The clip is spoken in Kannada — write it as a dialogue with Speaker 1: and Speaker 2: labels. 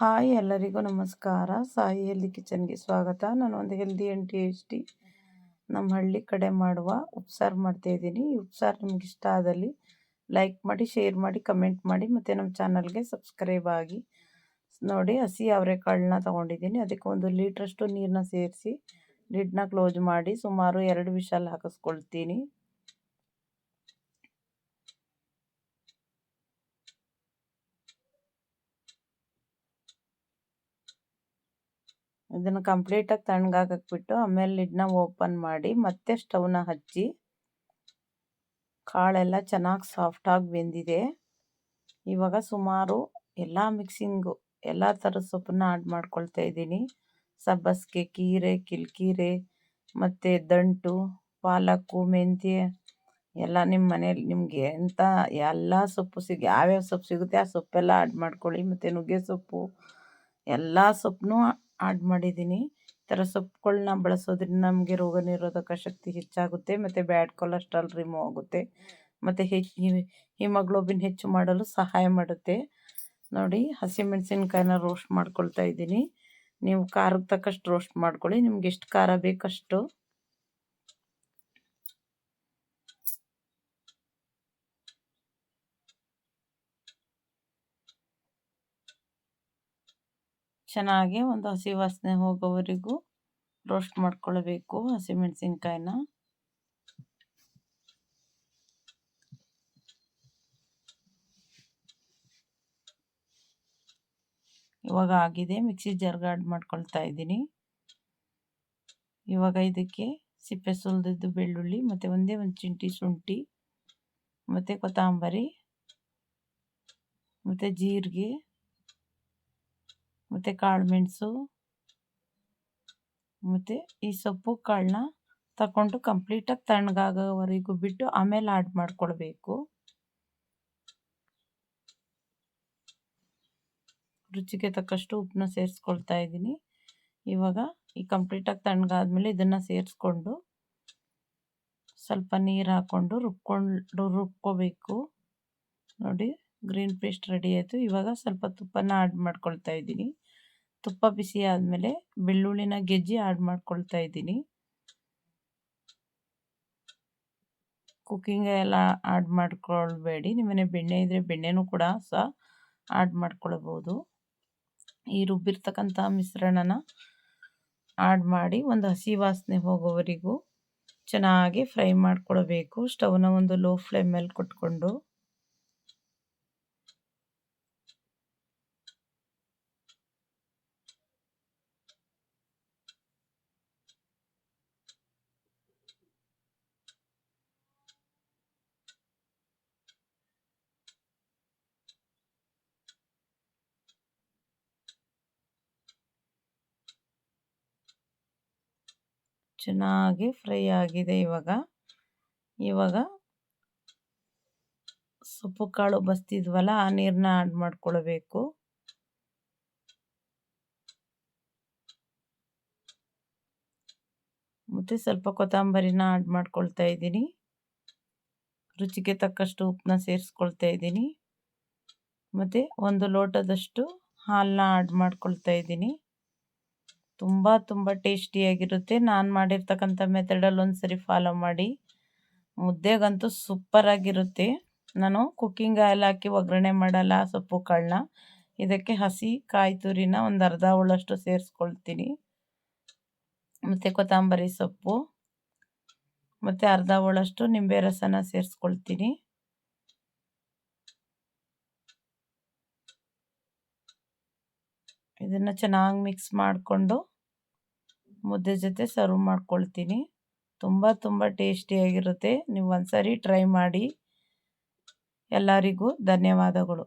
Speaker 1: ಹಾಯ್ ಎಲ್ಲರಿಗೂ ನಮಸ್ಕಾರ. ಸಾಯಿ ಹೆಲ್ದಿ ಕಿಚನ್ಗೆ ಸ್ವಾಗತ. ನಾನು ಒಂದು ಹೆಲ್ದಿ ಆ್ಯಂಡ್ ಟೇಸ್ಟಿ ನಮ್ಮ ಹಳ್ಳಿ ಕಡೆ ಮಾಡುವ ಉಪ್ಸಾರು ಮಾಡ್ತಾಯಿದ್ದೀನಿ ಈ ಉಪ್ಸಾರು ನಿಮ್ಗೆ ಇಷ್ಟ ಆದಲ್ಲಿ ಲೈಕ್ ಮಾಡಿ, ಶೇರ್ ಮಾಡಿ, ಕಮೆಂಟ್ ಮಾಡಿ ಮತ್ತು ನಮ್ಮ ಚಾನಲ್ಗೆ ಸಬ್ಸ್ಕ್ರೈಬ್ ಆಗಿ ನೋಡಿ. ಹಸಿ ಅವರೆಕಾಳನ್ನ ತೊಗೊಂಡಿದ್ದೀನಿ. ಅದಕ್ಕೆ ಒಂದು ಲೀಟ್ರಷ್ಟು ನೀರನ್ನ ಸೇರಿಸಿ, ಲಿಡ್ನ ಕ್ಲೋಸ್ ಮಾಡಿ ಸುಮಾರು ಎರಡು ವಿಷಲ್ ಹಾಕಿಸ್ಕೊಳ್ತೀನಿ. ಇದನ್ನು ಕಂಪ್ಲೀಟಾಗಿ ತಣ್ಣಗಾಕಕ್ಬಿಟ್ಟು ಆಮೇಲೆ ಇದನ್ನ ಓಪನ್ ಮಾಡಿ ಮತ್ತೆ ಸ್ಟವ್ನ ಹಚ್ಚಿ ಕಾಳೆಲ್ಲ ಚೆನ್ನಾಗಿ ಸಾಫ್ಟಾಗಿ ಬೆಂದಿದೆ. ಇವಾಗ ಸುಮಾರು ಎಲ್ಲ ಮಿಕ್ಸಿಂಗು ಎಲ್ಲ ಥರದ ಸೊಪ್ಪನ್ನ ಆ್ಯಡ್ ಮಾಡ್ಕೊಳ್ತಾ ಇದ್ದೀನಿ. ಸಬ್ಬಸ್ಗೆ ಕೀರೆ, ಕಿಲ್ಕೀರೆ ಮತ್ತು ದಂಟು, ಪಾಲಕ್ಕು, ಮೆಂತ್ಯ ಎಲ್ಲ ನಿಮ್ಮ ಮನೇಲಿ ನಿಮಗೆ ಎಂಥ ಎಲ್ಲ ಸೊಪ್ಪು ಸಿಗ, ಯಾವ್ಯಾವ ಸೊಪ್ಪು ಸಿಗುತ್ತೆ ಆ ಸೊಪ್ಪೆಲ್ಲ ಆ್ಯಡ್ ಮಾಡ್ಕೊಳ್ಳಿ. ಮತ್ತು ನುಗ್ಗೆ ಸೊಪ್ಪು, ಎಲ್ಲ ಸೊಪ್ಪನ್ನು ಆಡ್ ಮಾಡಿದ್ದೀನಿ. ಈ ಥರ ಸೊಪ್ಪುಗಳ್ನ ಬಳಸೋದ್ರಿಂದ ನಮಗೆ ರೋಗ ನಿರೋಧಕ ಶಕ್ತಿ ಹೆಚ್ಚಾಗುತ್ತೆ, ಮತ್ತು ಬ್ಯಾಡ್ ಕೊಲೆಸ್ಟ್ರಾಲ್ ರಿಮೂವ್ ಆಗುತ್ತೆ. ಮತ್ತು ಹೆಚ್ಚು ಹಿಮೋಗ್ಲೋಬಿನ್ ಹೆಚ್ಚು ಮಾಡಲು ಸಹಾಯ ಮಾಡುತ್ತೆ. ನೋಡಿ, ಹಸಿಮೆಣಸಿನ್ಕಾಯಿನ ರೋಸ್ಟ್ ಮಾಡ್ಕೊಳ್ತಾ ಇದ್ದೀನಿ. ನೀವು ಖಾರಕ್ಕೆ ತಕ್ಕಷ್ಟು ರೋಸ್ಟ್ ಮಾಡ್ಕೊಳ್ಳಿ. ನಿಮ್ಗೆ ಎಷ್ಟು ಖಾರ ಬೇಕಷ್ಟು ಚೆನ್ನಾಗಿ ಒಂದು ಹಸಿ ವಾಸನೆ ಹೋಗೋವರೆಗೂ ರೋಸ್ಟ್ ಮಾಡ್ಕೊಳ್ಬೇಕು ಹಸಿಮೆಣಸಿನ್ಕಾಯಿನ ಇವಾಗ ಆಗಿದೆ, ಮಿಕ್ಸಿ ಜಾರ್ಗೆ ಆಡ್ ಮಾಡ್ಕೊಳ್ತಾ ಇದ್ದೀನಿ. ಇವಾಗ ಇದಕ್ಕೆ ಸಿಪ್ಪೆ ಸುಲ್ದಿದ್ದು ಬೆಳ್ಳುಳ್ಳಿ, ಮತ್ತು ಒಂದೇ ಒಂದು ಚಿಂಟಿ ಶುಂಠಿ, ಮತ್ತು ಕೊತ್ತಂಬರಿ, ಮತ್ತು ಜೀರಿಗೆ ಮತ್ತು ಕಾಳು ಮೆಣಸು ಮತ್ತು ಈ ಸೊಪ್ಪು ಕಾಳನ್ನ ತಗೊಂಡು ಕಂಪ್ಲೀಟಾಗಿ ತಣ್ಣಗಾಗೋವರೆಗೂ ಬಿಟ್ಟು ಆಮೇಲೆ ಆಡ್ ಮಾಡ್ಕೊಳ್ಬೇಕು. ರುಚಿಗೆ ತಕ್ಕಷ್ಟು ಉಪ್ಪನ್ನ ಸೇರಿಸ್ಕೊಳ್ತಾ ಇದ್ದೀನಿ. ಇವಾಗ ಈ ಕಂಪ್ಲೀಟಾಗಿ ತಣ್ಣಗಾದ್ಮೇಲೆ ಇದನ್ನು ಸೇರಿಸ್ಕೊಂಡು ಸ್ವಲ್ಪ ನೀರು ಹಾಕ್ಕೊಂಡು ರುಬ್ಕೊಂಡು, ರುಬ್ಕೋಬೇಕು. ನೋಡಿ. ಗ್ರೀನ್ ಪೇಸ್ಟ್ ರೆಡಿ ಆಯಿತು. ಇವಾಗ ಸ್ವಲ್ಪ ತುಪ್ಪನ ಆ್ಯಡ್ ಮಾಡ್ಕೊಳ್ತಾ ಇದ್ದೀನಿ. ತುಪ್ಪ ಬಿಸಿ ಆದಮೇಲೆ ಬೆಳ್ಳುಳ್ಳಿನ ಗೆಜ್ಜಿ ಆ್ಯಡ್ ಮಾಡ್ಕೊಳ್ತಾ ಇದ್ದೀನಿ. ಕುಕ್ಕಿಂಗ್ ಎಲ್ಲ ಆ್ಯಡ್ ಮಾಡ್ಕೊಳ್ಬೇಡಿ. ನಿಮ್ಮನೆ ಬೆಣ್ಣೆ ಇದ್ದರೆ ಬೆಣ್ಣೆನೂ ಕೂಡ ಸಹ ಆ್ಯಡ್ ಮಾಡ್ಕೊಳ್ಬೋದು. ಈ ರುಬ್ಬಿರ್ತಕ್ಕಂಥ ಮಿಶ್ರಣನ ಆ್ಯಡ್ ಮಾಡಿ ಒಂದು ಹಸಿ ವಾಸನೆ ಹೋಗೋವರೆಗೂ ಚೆನ್ನಾಗಿ ಫ್ರೈ ಮಾಡ್ಕೊಳ್ಬೇಕು. ಸ್ಟವ್ನ ಒಂದು ಲೋ ಫ್ಲೇಮಲ್ಲಿ ಮೇಲೆ ಕೊಟ್ಕೊಂಡು ಚೆನ್ನಾಗಿ ಫ್ರೈ ಆಗಿದೆ ಇವಾಗ. ಇವಾಗ ಸೊಪ್ಪು, ಕಾಳು ಬಸ್ತಿದ್ವಲ್ಲ ಆ ನೀರನ್ನ ಆಡ್ ಮಾಡ್ಕೊಳ್ಬೇಕು. ಮತ್ತು ಸ್ವಲ್ಪ ಕೊತ್ತಂಬರಿನ ಆಡ್ ಮಾಡ್ಕೊಳ್ತಾ ಇದ್ದೀನಿ. ರುಚಿಗೆ ತಕ್ಕಷ್ಟು ಉಪ್ಪನ್ನ ಸೇರಿಸ್ಕೊಳ್ತಾ ಇದ್ದೀನಿ. ಮತ್ತು ಒಂದು ಲೋಟದಷ್ಟು ಹಾಲನ್ನ ಆಡ್ ಮಾಡ್ಕೊಳ್ತಾ ಇದ್ದೀನಿ. ತುಂಬ ತುಂಬ ಟೇಸ್ಟಿಯಾಗಿರುತ್ತೆ ನಾನು ಮಾಡಿರ್ತಕ್ಕಂಥ ಮೆಥಡಲ್ಲಿ ಒಂದು ಸರಿ ಫಾಲೋ ಮಾಡಿ. ಮುದ್ದೆಗಂತೂ ಸೂಪರಾಗಿರುತ್ತೆ ನಾನು ಕುಕ್ಕಿಂಗ್ ಆಯಿಲ್ ಹಾಕಿ ಒಗ್ಗರಣೆ ಮಾಡಲ್ಲ, ಸೊಪ್ಪು ಕಾಳನ್ನ ಇದಕ್ಕೆ ಹಸಿ ಕಾಯಿ ತುರಿನ ಒಂದು ಅರ್ಧ ಹುಳಷ್ಟು ಸೇರಿಸ್ಕೊಳ್ತೀನಿ. ಮತ್ತು ಕೊತ್ತಂಬರಿ ಸೊಪ್ಪು. ಮತ್ತು ಅರ್ಧ ಹುಳಷ್ಟು ನಿಂಬೆ ರಸನ ಸೇರಿಸ್ಕೊಳ್ತೀನಿ. ಇದನ್ನು ಚೆನ್ನಾಗಿ ಮಿಕ್ಸ್ ಮಾಡಿಕೊಂಡು ಮುದ್ದೆ ಜೊತೆ ಸರ್ವ್ ಮಾಡ್ಕೊಳ್ತೀನಿ. ತುಂಬ ತುಂಬ ಟೇಸ್ಟಿಯಾಗಿರುತ್ತೆ ನೀವು ಒಂದ್ಸರಿ ಟ್ರೈ ಮಾಡಿ. ಎಲ್ಲರಿಗೂ ಧನ್ಯವಾದಗಳು.